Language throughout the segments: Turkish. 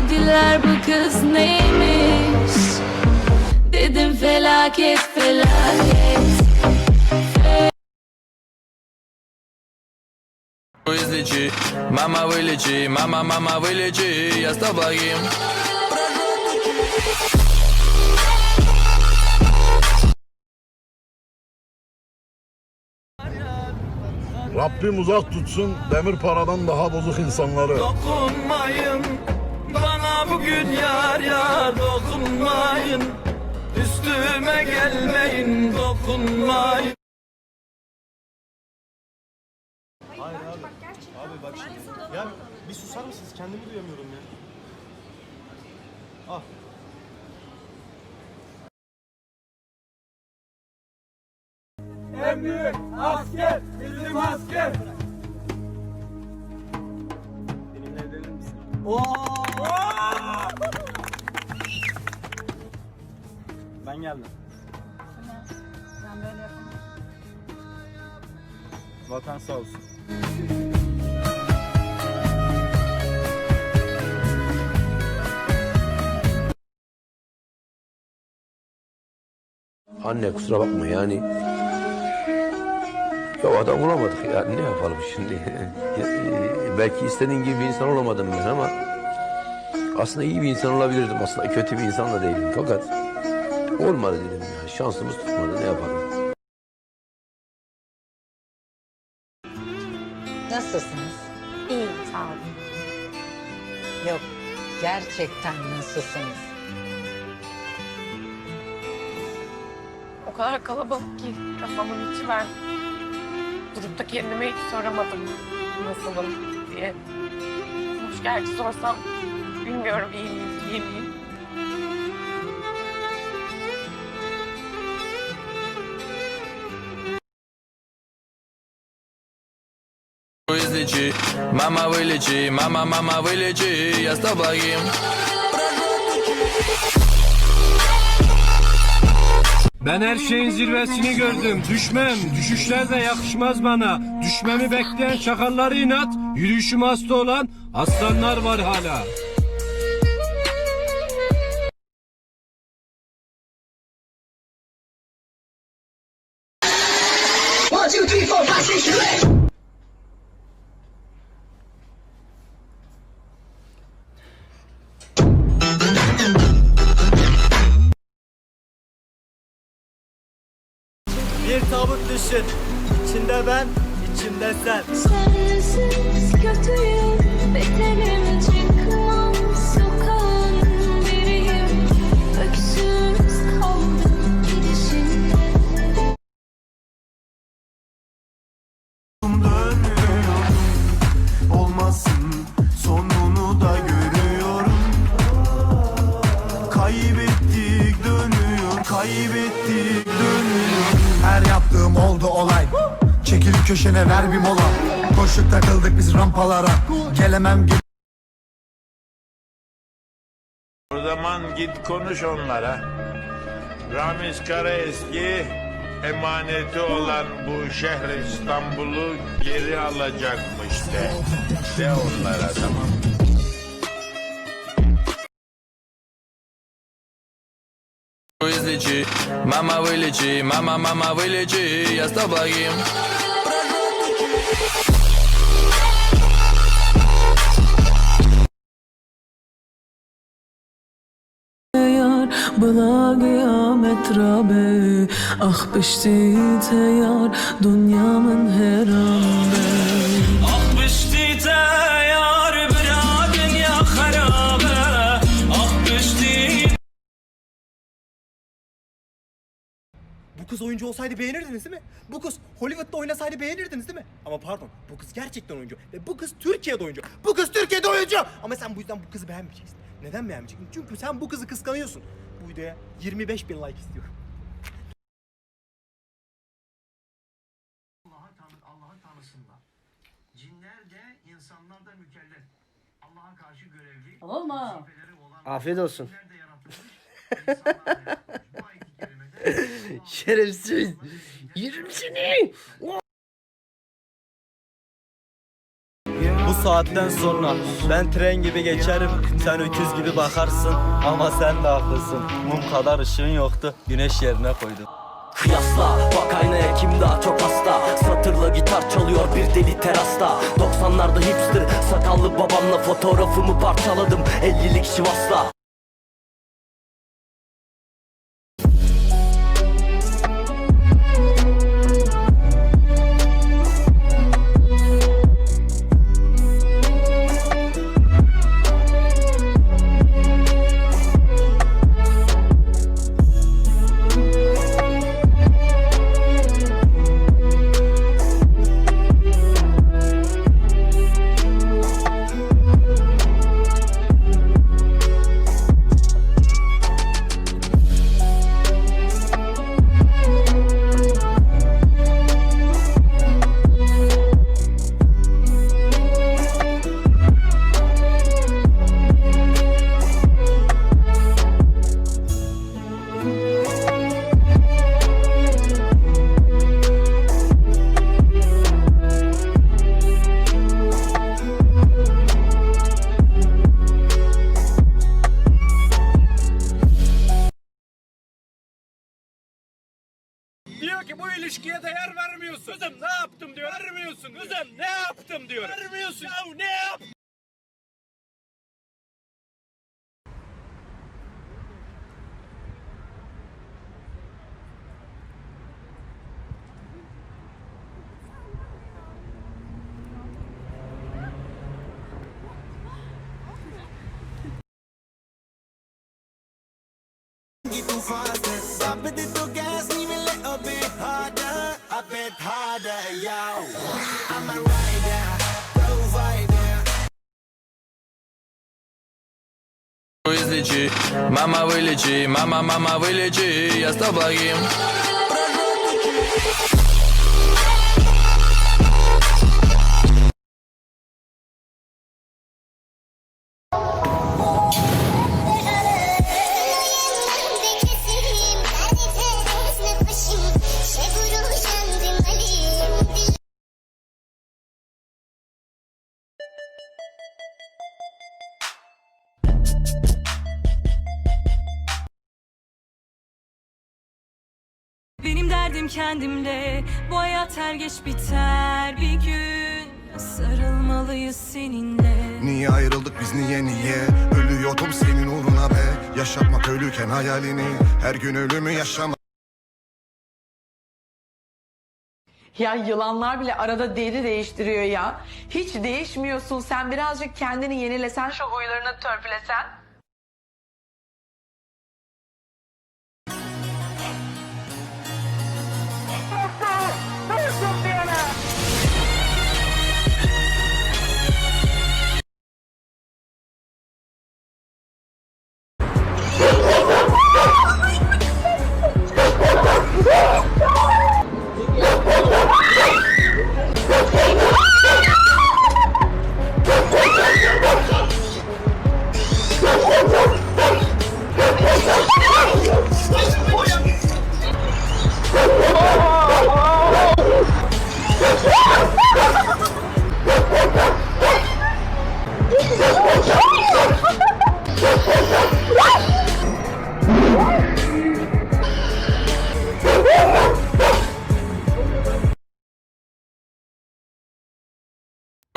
Dediler bu kız neymiş Dedim felaket felaket Вылечи, мама вылечи, мама, мама вылечи, я с тобой. Rabbim uzak tutsun demir paradan daha bozuk insanları. Dokunmayın bugün yar yar dokunmayın Üstüme gelmeyin dokunmayın Abi bak şimdi. Ya bir susar mısınız? Kendimi duyamıyorum ya. Ah. En büyük asker bizim asker Benimle evlenir misin? Ben geldim. Ben böyle yapamam. Vatan sağ olsun. Anne kusura bakma yani. Ya adam olamadık ya ne yapalım şimdi. Belki istediğin gibi bir insan olamadım ben ama aslında iyi bir insan olabilirdim. Aslında kötü bir insan da değilim. Fakat olmadı dedim ya. Şansımız tutmadı ne yapalım. Nasılsınız? İyiyim sağ olun. Yok, gerçekten nasılsınız? O kadar kalabalık ki kafamın içi ben durup da kendime hiç soramadım nasılım diye. Hoş gerçi sorsam bilmiyorum iyi miyim iyi miyim. Вылечи, мама вылечи, мама, мама вылечи, я с тобой. Ben her şeyin zirvesini gördüm. Düşmem, düşüşler de yakışmaz bana. Düşmemi bekleyen çakalları inat, yürüyüşüm hasta olan aslanlar var hala. arkadaşlar. köşene ver bir mola Koştuk takıldık biz rampalara Gelemem gel O zaman git konuş onlara. Ramiz Karaeski emaneti olan bu şehir İstanbul'u geri alacakmış de. De onlara tamam mı? Вылечи, мама вылечи, мама, мама вылечи, я с тобой. yar Bıla kıyamet rabe Ah pişti yar Dünyamın her ande kız oyuncu olsaydı beğenirdiniz değil mi? Bu kız Hollywood'da oynasaydı beğenirdiniz değil mi? Ama pardon bu kız gerçekten oyuncu. Ve bu kız Türkiye'de oyuncu. Bu kız Türkiye'de oyuncu. Ama sen bu yüzden bu kızı beğenmeyeceksin. Neden beğenmeyeceksin? Çünkü sen bu kızı kıskanıyorsun. Bu videoya 25 bin like istiyorum. Allah'ın tanrısında. Cinler de insanlar da mükellef. Allah'a karşı görevli. Olma. Afiyet olsun. Cinler de yaratılmış. insanlar da yaratılmış. Şerefsiz. Yürüm seni. Bu saatten sonra ben tren gibi geçerim, sen öküz gibi bakarsın ama sen de haklısın. Mum kadar ışığın yoktu, güneş yerine koydum. Kıyasla bak aynaya kim daha çok hasta Satırla gitar çalıyor bir deli terasta 90'larda hipster sakallı babamla fotoğrafımı parçaladım 50'lik Sivas'la ki bu ilişkiye değer vermiyorsun. Kızım ne yaptım diyor. Vermiyorsun. Kızım ne yaptım diyor. Vermiyorsun. Ya ne yap? Излечи Мама вылечи, мама, мама вылечи. Я стал благим Benim kendimle. Bu hayat her geç biter. Bir gün Sarılmalıyız seninle. Niye ayrıldık biz niye niye? Ölüyordum senin uğruna be. Yaşatmak ölüken hayalini. Her gün ölümü yaşamak. Ya yılanlar bile arada deri değiştiriyor ya. Hiç değişmiyorsun. Sen birazcık kendini yenilesen şu huylarını törpülesen.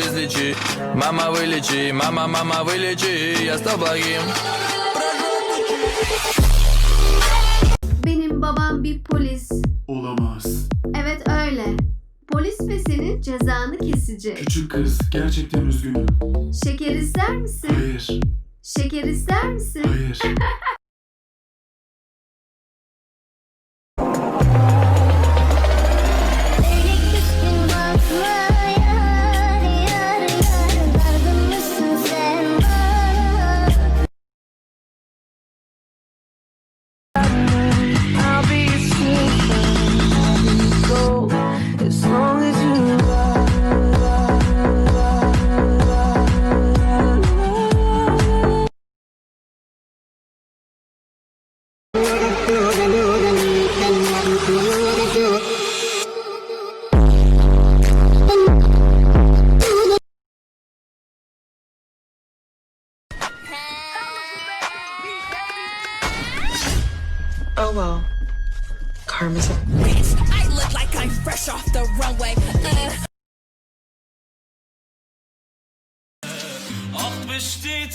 излечи Мама вылечи, мама, мама вылечи Я стал благим Benim babam bir polis Olamaz. Evet öyle Polis ve senin cezanı kesecek Küçük kız gerçekten üzgünüm. Şeker ister misin? Hayır. Şeker ister misin? Hayır. Ah pişti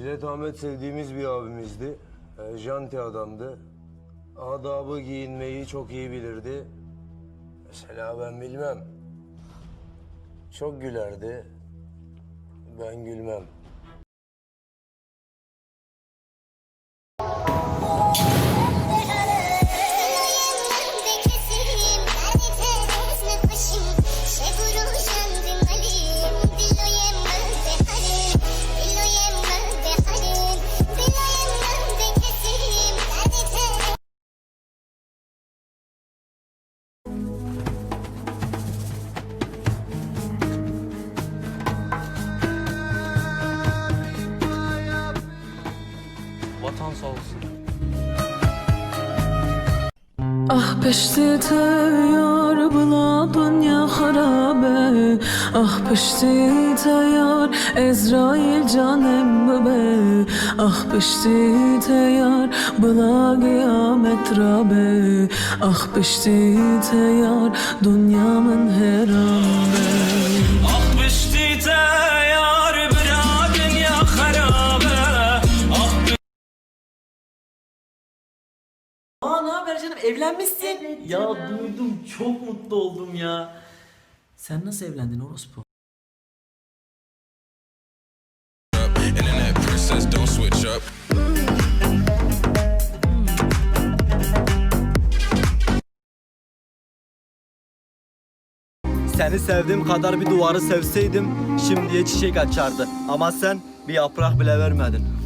Jilet Ahmet sevdiğimiz bir abimizdi. E, janti adamdı. Adabı giyinmeyi çok iyi bilirdi. Mesela ben bilmem. Çok gülerdi. Ben gülmem. Sağ olsun. Ah pişti tayar bula dünya harabe. Ah pişti tayar Ezrail canem bebe Ah pişti tayar bula kıyamet rabe. Ah pişti tayar dünyamın herambe evlenmişsin. ya duydum çok mutlu oldum ya. Sen nasıl evlendin orospu? Seni sevdiğim kadar bir duvarı sevseydim şimdiye çiçek açardı. Ama sen bir yaprak bile vermedin.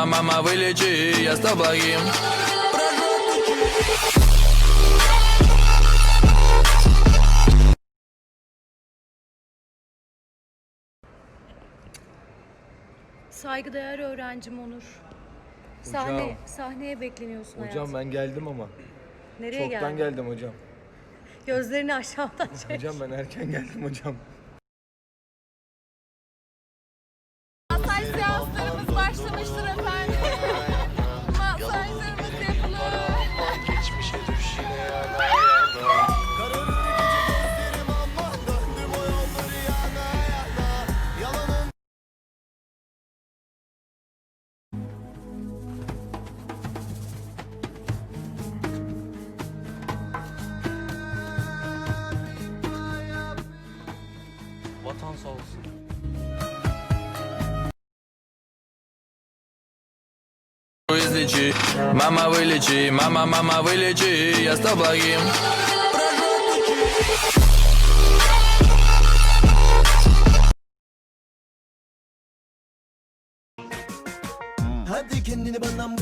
мама, мама вылечи Я с тобой Saygıdeğer öğrencim Onur. Sahne, sahneye bekleniyorsun hayatım. ben geldim ama. Nereye geldin? geldim hocam. Gözlerini aşağıdan çek. ben erken geldim hocam. Излечи, мама вылечи, мама, мама вылечи Я с тобой Hadi kendini bana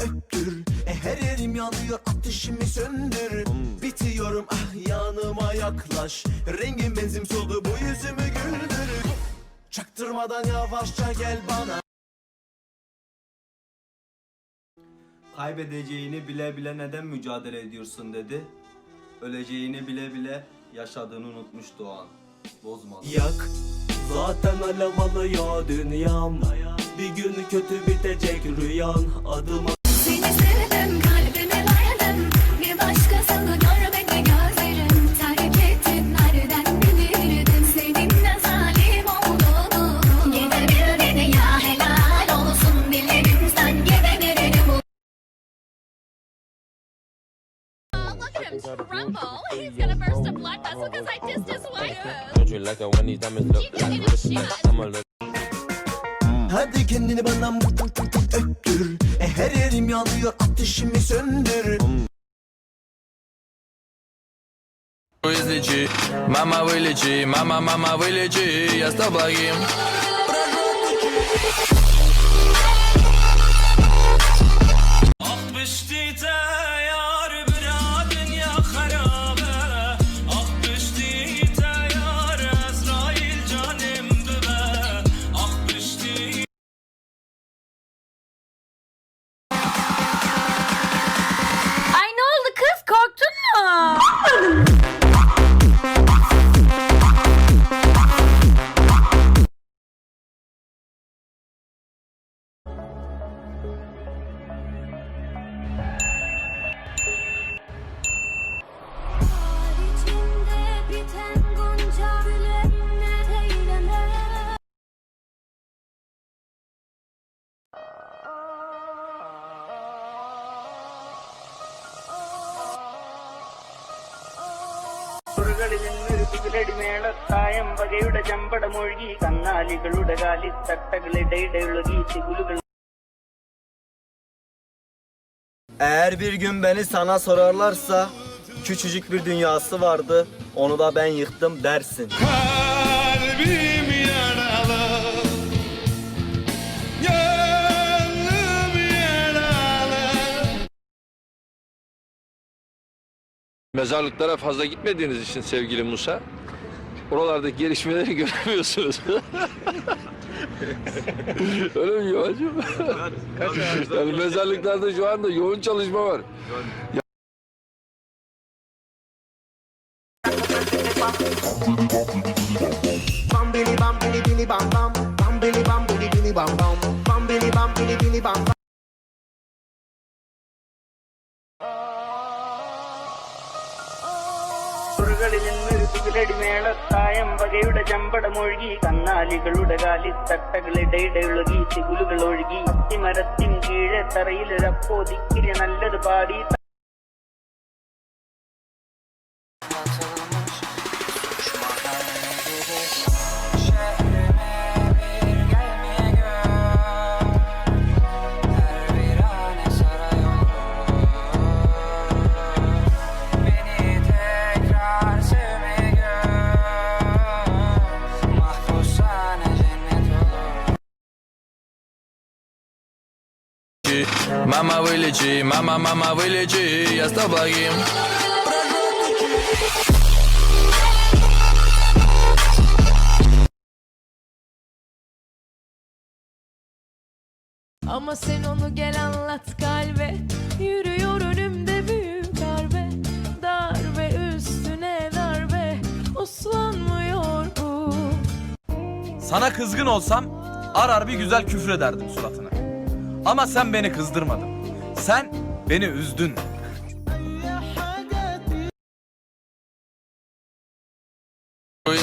öptür e, Her yerim yanıyor ateşimi söndür Bitiyorum ah yanıma yaklaş Rengin benzin soldu bu yüzümü güldür Çaktırmadan yavaşça gel bana Kaybedeceğini bile bile neden mücadele ediyorsun dedi. Öleceğini bile bile yaşadığını unutmuş Doğan. Bozmalı. Yak zaten alev alıyor dünyam Bir gün kötü bitecek rüyan adım Seni tremble. He's gonna burst a blood vessel because I dissed his wife. Don't you like it when these diamonds look You get it, shit. I'm a little Hadi kendini bana öptür e, Her yerim yanıyor ateşimi söndür излечи Мама вылечи, мама, мама вылечи Я с тобой Ay മേളത്തായം വകയുടെ ചമ്പടമൊഴുകി കന്നാലികളുടെ കാലിത്തട്ടകളിടയിടയൊഴുകി തികുലുകൾ Eğer bir gün beni sana sorarlarsa küçücük bir dünyası vardı. Onu da ben yıktım dersin. Kalbim Mezarlıklara fazla gitmediğiniz için sevgili Musa, oralardaki gelişmeleri göremiyorsunuz. Öyle mi Yuvacığım? yani mezarlıklarda şu anda yoğun çalışma var. ടിമേളത്തായം വകയുടെ ചമ്പടം ഒഴുകി കന്നാലികളുടെ കാലിൽ തട്ടകളിടയിടെ ഒഴുകി തികുലുകൾ ഒഴുകി അത്തിമരത്തിൻ കീഴെ തറയിലൊരപ്പോതിക്കിരി നല്ലത് പാടി вылечи, мама, мама вылечи Я с тобой Ama sen onu gel anlat kalbe Yürüyor önümde büyük darbe Darbe üstüne darbe Uslanmıyor bu Sana kızgın olsam arar bir güzel küfür ederdim suratına. Ama sen beni kızdırmadın. Sen beni üzdün.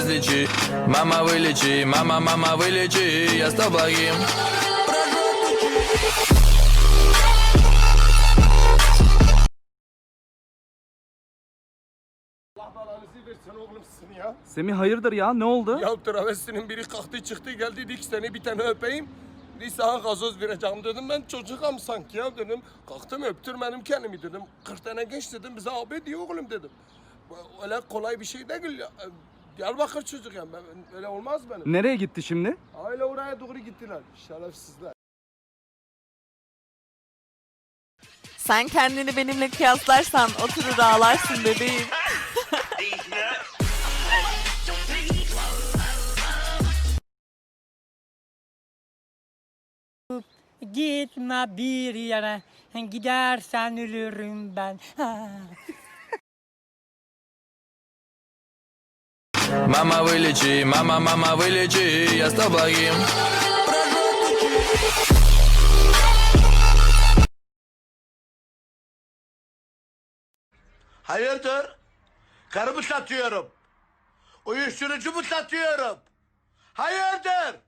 излечи Мама вылечи, мама, мама вылечи Я с тобой Semih hayırdır ya ne oldu? Ya travestinin biri kalktı çıktı geldi dik seni bir tane öpeyim. Sana gazoz vereceğim dedim ben çocuğum sanki ya dedim. Kalktım öptürmedim kendimi dedim. 40 tane genç dedim bize abi diyor oğlum dedim. Öyle kolay bir şey değil ya. Diyarbakır çocuk yani ben, öyle olmaz benim. Nereye gitti şimdi? Aile oraya doğru gittiler şerefsizler. Sen kendini benimle kıyaslarsan oturur ağlarsın bebeğim. Gitme bir yere gidersen ölürüm ben. Мама вылечи, мама, мама вылечи Я с тобой Hayırdır? Karı mı satıyorum? Uyuşturucu mu satıyorum? Hayırdır?